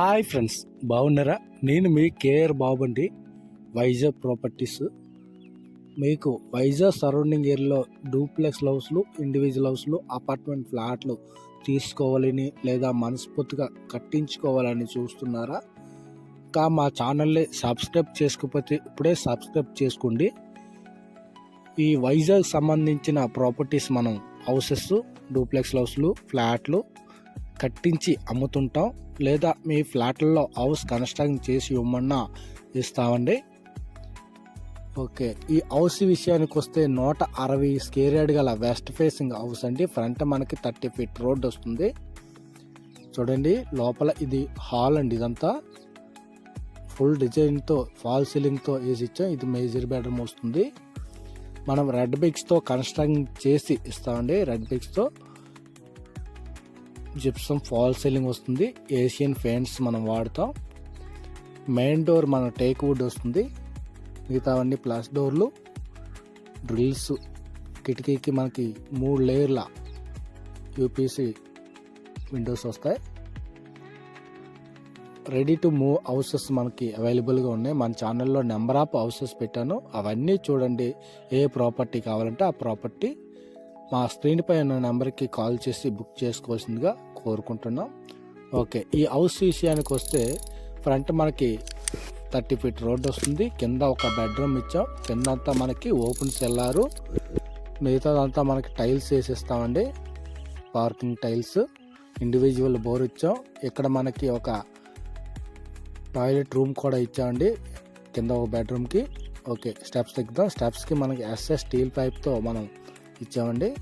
Hi friends బాగున్నారా? నేను మీ కేఆర్ బాబు అండి వైజాగ్ ప్రాపర్టీస్. మీకు వైజాగ్ సరౌండింగ్ ఏరియాలో డూప్లెక్స్ హౌస్లు ఇండివిజువల్ హౌస్లు అపార్ట్మెంట్ ఫ్లాట్లు తీసుకోవాలని లేదా మనస్ఫూర్తిగా కట్టించుకోవాలని చూస్తున్నారా? ఇంకా మా ఛానల్ని సబ్స్క్రైబ్ చేసుకోకపోతే ఇప్పుడే సబ్స్క్రైబ్ చేసుకోండి. ఈ వైజాగ్ సంబంధించిన ప్రాపర్టీస్ మనం హౌసెస్ డూప్లెక్స్ హౌస్లు ఫ్లాట్లు కట్టించి అమ్ముతుంటాం. లేదా మీ ఫ్లాట్లలో హౌస్ కన్స్ట్రక్ట్ చేసి ఇవ్వమన్నా ఇస్తామండి? ఓకే. ఈ హౌస్ విషయానికి వస్తే నూట అరవై స్కేర్ యార్డ్ గల వెస్ట్ ఫేసింగ్ హౌస్ అండి. ఫ్రంట్ మనకి థర్టీ ఫీట్ రోడ్ వస్తుంది. చూడండి లోపల ఇది హాల్ అండి ఇదంతా. ఫుల్ డిజైన్తో ఫాల్ సీలింగ్తో వేసి ఇచ్చాం. ఇది మేజర్ బెడ్రూమ్ వస్తుంది. మనం రెడ్ బిక్స్తో కన్స్ట్రక్ట్ చేసి ఇస్తామండి రెడ్ బిక్స్తో జిప్సం ఫాల్ సీలింగ్ వస్తుంది. ఏషియన్ పెయింట్స్ మనం వాడతాం. మెయిన్ డోర్ మన టేక్ వుడ్ వస్తుంది. మిగతావన్నీ ప్లస్ డోర్లు. డ్రిల్స్ కిటికీకి మనకి మూడు లేయర్ల యూపీసీ విండోస్ వస్తాయి. రెడీ టు మూవ్ హౌసెస్ మనకి అవైలబుల్గా ఉన్నాయి. మన ఛానల్లో నెంబర్ ఆఫ్ హౌసెస్ పెట్టాను. అవన్నీ చూడండి ఏ ప్రాపర్టీ కావాలంటే ఆ ప్రాపర్టీ మా స్క్రీన్ పై ఉన్న నెంబర్కి కాల్ చేసి బుక్ చేసుకోవాల్సిందిగా కోరుకుంటున్నాం. ఓకే ఈ హౌస్ విషయానికి వస్తే ఫ్రంట్ మనకి థర్టీ ఫీట్ రోడ్ వస్తుంది. కింద ఒక బెడ్రూమ్ ఇచ్చాం. కింద అంతా మనకి ఓపెన్ సెల్లారు. మిగతాదంతా మనకి tiles వేసేస్తామండి. Parking tiles. Individual bore ఇచ్చాం. ఇక్కడ మనకి ఒక టాయిలెట్ రూమ్ కూడా ఇచ్చామండి. కింద ఒక బెడ్రూమ్కి. Okay steps ఎక్కుదాం. స్టెప్స్కి మనకి ఎస్ఎస్ స్టీల్ పైప్తో మనం ఇచ్చామండి.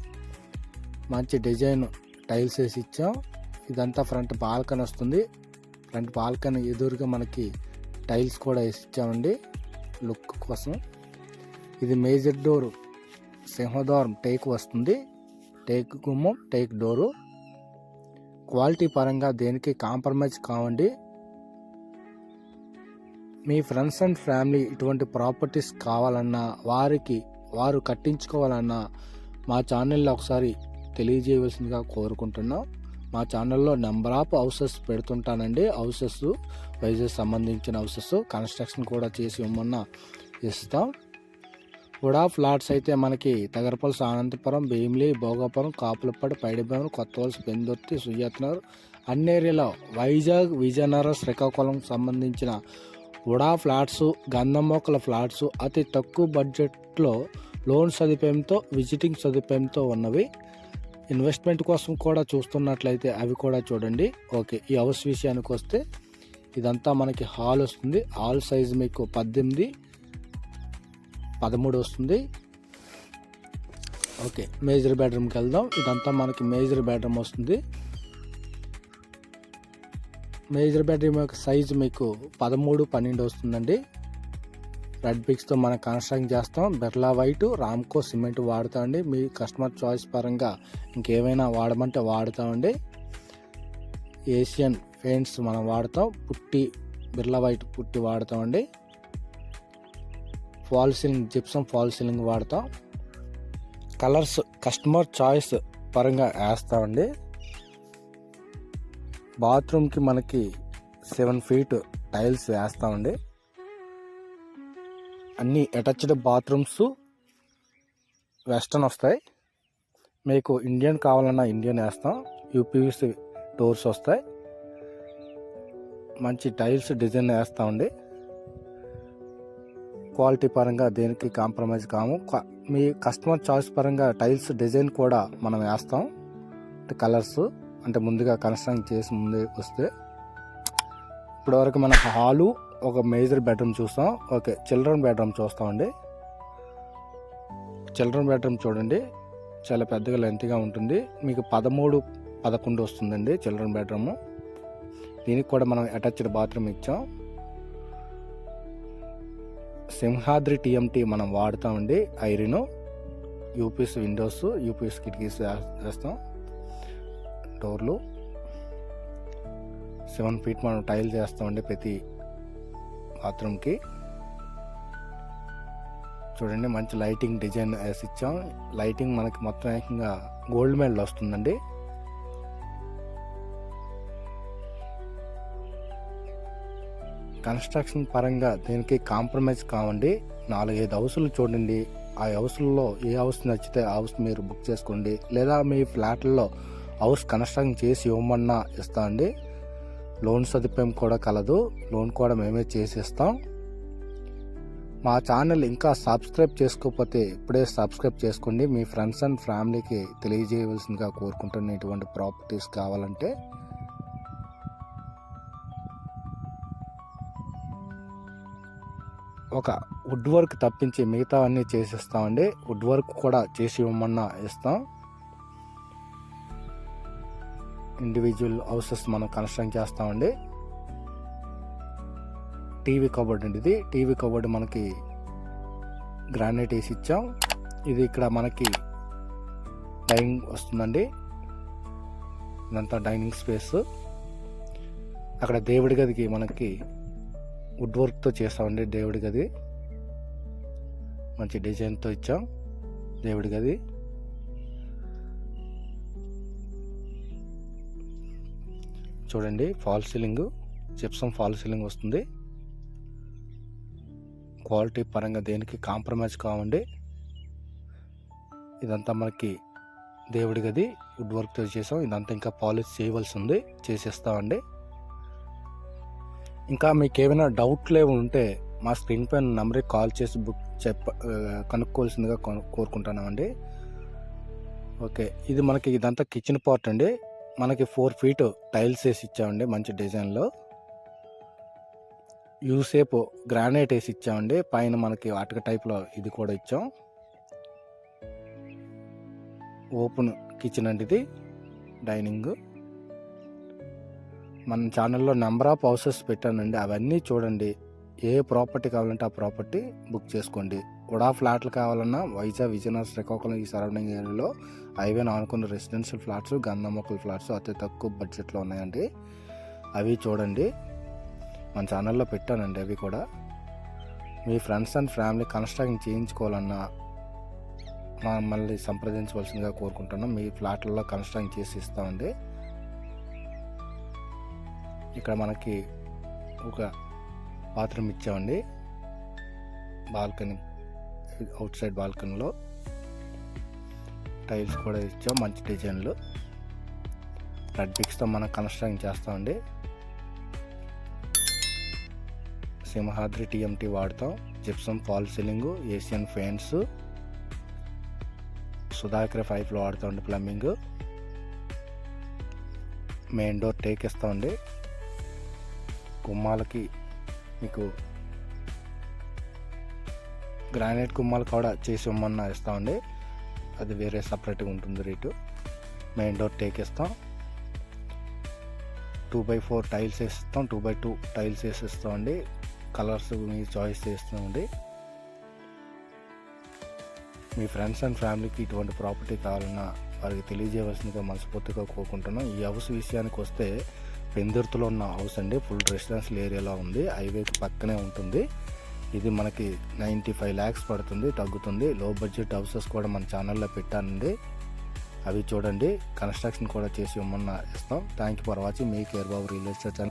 మంచి డిజైన్ టైల్స్ వేసి ఇచ్చాం. ఇదంతా ఫ్రంట్ బాల్కనీ వస్తుంది. ఫ్రంట్ బాల్కనీ ఎదురుగా మనకి టైల్స్ కూడా వేసి ఇచ్చామండి. లుక్ కోసం. ఇది మేజర్ డోర్ సింహద్వారం టేక్ వస్తుంది. టేక్ గుమ్మం టేక్ డోరు. క్వాలిటీ పరంగా దేనికి కాంప్రమైజ్ కావండి. మీ ఫ్రెండ్స్ అండ్ ఫ్యామిలీ ఇటువంటి ప్రాపర్టీస్ కావాలన్నా వారికి వారు కట్టించుకోవాలన్నా మా ఛానల్లో ఒకసారి తెలియజేయవలసిందిగా కోరుకుంటున్నాం. మా ఛానల్లో నెంబర్ ఆఫ్ హౌసెస్ పెడుతుంటానండి. హౌసెస్ వైజాగ్ సంబంధించిన హౌసెస్ కన్స్ట్రక్షన్ కూడా చేసి ఇవ్వమన్నా ఇస్తాం కూడా ఫ్లాట్స్ అయితే మనకి తగరపల్స్ అనంతపురం భీమిలి భోగాపురం కాపులపాడు పైడిభవన్ కొత్తవలసి పెందుర్తి సుయత్నగర్ అన్ని ఏరియాలో వైజాగ్ విజయనగరం శ్రీకాకుళం సంబంధించిన ఉడా ఫ్లాట్స్ గంధం మొక్కల ఫ్లాట్స్ అతి తక్కువ బడ్జెట్లో లోన్ సదుపాయంతో విజిటింగ్ సదుపాయంతో ఉన్నవి. ఇన్వెస్ట్మెంట్ కోసం కూడా చూస్తున్నట్లయితే అవి కూడా చూడండి. ఓకే ఈ హౌస్ విషయానికి వస్తే ఇదంతా మనకి హాల్ వస్తుంది. హాల్ సైజ్ మీకు పద్దెనిమిది పదమూడు వస్తుంది. ఓకే మేజర్ బెడ్రూమ్కి వెళ్దాం. ఇదంతా మనకి మేజర్ బెడ్రూమ్ వస్తుంది. మేజర్ బెడ్రూమ్ యొక్క సైజు మీకు పదమూడు పన్నెండు వస్తుందండి. రెడ్ బిక్స్తో మనం కన్స్ట్రక్ట్ చేస్తాం. బిర్లా వైట్ రామ్కో సిమెంట్ వాడుతామండి. మీ కస్టమర్ చాయిస్ పరంగా ఇంకేమైనా వాడమంటే వాడుతామండి. ఏషియన్ పెయింట్స్ మనం వాడతాం. పుట్టి Birla white putty వాడతామండి. Fall ceiling gypsum fall ceiling వాడతాం. కలర్స్ కస్టమర్ చాయిస్ పరంగా వేస్తామండి. బాత్రూమ్కి మనకి సెవెన్ ఫీట్ టైల్స్ వేస్తామండి. అన్ని అటాచ్డ్ బాత్రూమ్స్ వెస్టర్న్ వస్తాయి. మీకు ఇండియన్ కావాలన్నా ఇండియన్ వేస్తాం. యూపీవీసీ డోర్స్ వస్తాయి. మంచి టైల్స్ డిజైన్ వేస్తామండి. క్వాలిటీ పరంగా దేనికి కాంప్రమైజ్ కాము. మీ కస్టమర్ చాయిస్ పరంగా టైల్స్ డిజైన్ కూడా మనం వేస్తాం. అంటే కలర్స్ అంటే ముందుగా కన్స్ట్రక్ట్ చేసి ముందే వస్తే. ఇప్పటివరకు మన హాలు ఒక మేజర్ బెడ్రూమ్ చూస్తాం. ఓకే చిల్డ్రన్ బెడ్రూమ్ చూస్తామండి. చిల్డ్రన్ బెడ్రూమ్ చూడండి. చాలా పెద్దగా లెంత్గా ఉంటుంది. మీకు పదమూడు పదకొండు వస్తుందండి చిల్డ్రన్ బెడ్రూమ్. దీనికి కూడా మనం అటాచ్డ్ బాత్రూమ్ ఇచ్చాం. సింహాద్రి టీఎంటీ మనం వాడతామండి. ఐరిన్ యూపీఎస్ విండోస్ యూపీఎస్ కిటికీస్ వేస్తాం. డోర్లు. సెవెన్ ఫీట్ మనం టైల్ చేస్తామండి ప్రతి బాత్రూమ్కి చూడండి మంచి లైటింగ్ డిజైన్ వేసి ఇచ్చాం. లైటింగ్ మనకి మొత్తం ఏకంగా గోల్డ్ మెడల్ వస్తుందండి. కన్స్ట్రక్షన్ పరంగా దీనికి కాంప్రమైజ్ కావండి. నాలుగైదు హౌసులు చూడండి. ఆ హౌసుల్లో ఏ హౌస్ నచ్చితే ఆ హౌస్ మీరు బుక్ చేసుకోండి. లేదా మీ ఫ్లాట్లలో హౌస్ కన్స్ట్రక్షన్ చేసి ఇవ్వమన్నా ఇస్తా అండి లోన్ సదుపాయం కూడా కలదు. లోన్ కూడా మేమే చేసేస్తాం. మా ఛానల్ ఇంకా సబ్స్క్రైబ్ చేసుకోకపోతే ఇప్పుడే సబ్స్క్రైబ్ చేసుకోండి. మీ ఫ్రెండ్స్ అండ్ ఫ్యామిలీకి తెలియజేయవలసిందిగా కోరుకుంటున్న ఇటువంటి ప్రాపర్టీస్ కావాలంటే ఒక వుడ్ వర్క్ తప్పించి మిగతా అన్నీ చేసిస్తామండి. వుడ్ వర్క్ కూడా చేసి ఇవ్వమన్నా ఇస్తాం. ఇండివిజువల్ హౌసెస్ మనం కన్స్ట్రక్ట్ చేస్తామండి. టీవీ కబోర్డ్ అండి ఇది. టీవీ కబోర్డ్ మనకి గ్రానైట్ వేసి ఇచ్చాం. ఇది ఇక్కడ మనకి డైనింగ్ వస్తుందండి. ఇదంతా డైనింగ్ స్పేస్ అక్కడ దేవుడి గదికి మనకి వుడ్ వర్క్తో చేస్తామండి దేవుడి గది. మంచి డిజైన్తో ఇచ్చాం దేవుడి గది. చూడండి fall ceiling gypsum fall ceiling వస్తుంది. క్వాలిటీ పరంగా దేనికి కాంప్రమైజ్ కావండి. ఇదంతా మనకి దేవుడి గది వుడ్ వర్క్తో చేసాం ఇదంతా ఇంకా పాలిష్ చేయవలసి ఉంది చేసేస్తామండి. ఇంకా మీకు ఏమైనా డౌట్లు ఏమి ఉంటే మా స్క్రీన్ పైన నెంబర్కి కాల్ చేసి బుక్ చెప్ప కనుక్కోవాల్సిందిగా కోరుకుంటున్నామండి. ఓకే ఇది మనకి ఇదంతా కిచెన్ పార్ట్ అండి. మనకి ఫోర్ ఫీట్ టైల్స్ వేసి ఇచ్చామండి మంచి డిజైన్లో. యూసేపు గ్రానైట్ వేసి ఇచ్చామండి పైన మనకి అటక టైప్లో ఇది కూడా ఇచ్చాం. ఓపెన్ కిచెన్ అండి ఇది డైనింగ్. మన ఛానల్లో నెంబర్ ఆఫ్ హౌసెస్ పెట్టానండి అవన్నీ చూడండి ఏ ప్రాపర్టీ కావాలంటే ఆ ప్రాపర్టీ బుక్ చేసుకోండి. కూడా ఫ్లాట్లు కావాలన్నా వైజాగ్ విజయనగరం శ్రీకాకుళం ఈ సరౌండింగ్ ఏరియాలో హైవే ఆనుకున్న రెసిడెన్షియల్ ఫ్లాట్స్ గంధమొక్కల ఫ్లాట్స్ అతి తక్కువ బడ్జెట్లో ఉన్నాయండి. అవి చూడండి. మన ఛానల్లో పెట్టానండి అవి కూడా. మీ ఫ్రెండ్స్ అండ్ ఫ్యామిలీ కన్స్ట్రక్షన్ చేయించుకోవాలన్నా మమ్మల్ని సంప్రదించవలసిందిగా కోరుకుంటున్నాం. మీ ఫ్లాట్లలో కన్స్ట్రక్షన్ చేసి ఇస్తామండి. ఇక్కడ మనకి ఒక బాత్రూమ్ ఇచ్చామండి. బాల్కనీ అవుట్ సైడ్ బాల్కనీలో టైల్స్ కూడా ఇచ్చాం మంచి డిజైన్లు. రెడ్ బిక్స్తో మనం కన్స్ట్రక్షన్ చేస్తామండి సింహాద్రి టీఎంటీ వాడతాం. Gypsum fall ceiling Asian fans Sudhakar పైప్లు వాడుతామండి ప్లంబింగ్ మెయిన్ డోర్ టేక్ ఇస్తామండి గుమ్మాలకి మీకు గ్రానైట్ కుమ్మాలు కూడా చేసి ఇవ్వమన్నా ఇస్తామండి. అది వేరే సపరేట్గా ఉంటుంది రేటు. మెయిన్ డోర్ టేక్ ఇస్తాం. టూ బై ఫోర్ టైల్స్ వేసిస్తాం. టూ బై టూ టైల్స్ వేసిస్తామండి. కలర్స్ మీ చాయిస్ చేస్తామండి మీ ఫ్రెండ్స్ అండ్ ఫ్యామిలీకి ఇటువంటి ప్రాపర్టీ కావాలన్నా వారికి తెలియజేయవలసిందిగా మనస్ఫూర్తిగా కోరుకుంటున్నాం. ఈ హౌస్ విషయానికి వస్తే పెందుర్తిలో ఉన్న హౌస్ అండి. ఫుల్ రెసిడెన్షియల్ ఏరియాలో ఉంది. హైవేకి పక్కనే ఉంటుంది. ఇది మనకి నైంటీ ఫైవ్ ల్యాక్స్ పడుతుంది తగ్గుతుంది. లో బడ్జెట్ హౌసెస్ కూడా మన ఛానల్లో పెట్టానండి. అవి చూడండి. కన్స్ట్రక్షన్ కూడా చేసి ఇవ్వమన్నా ఇస్తాం. Thank you for watching me care Babu real estate channel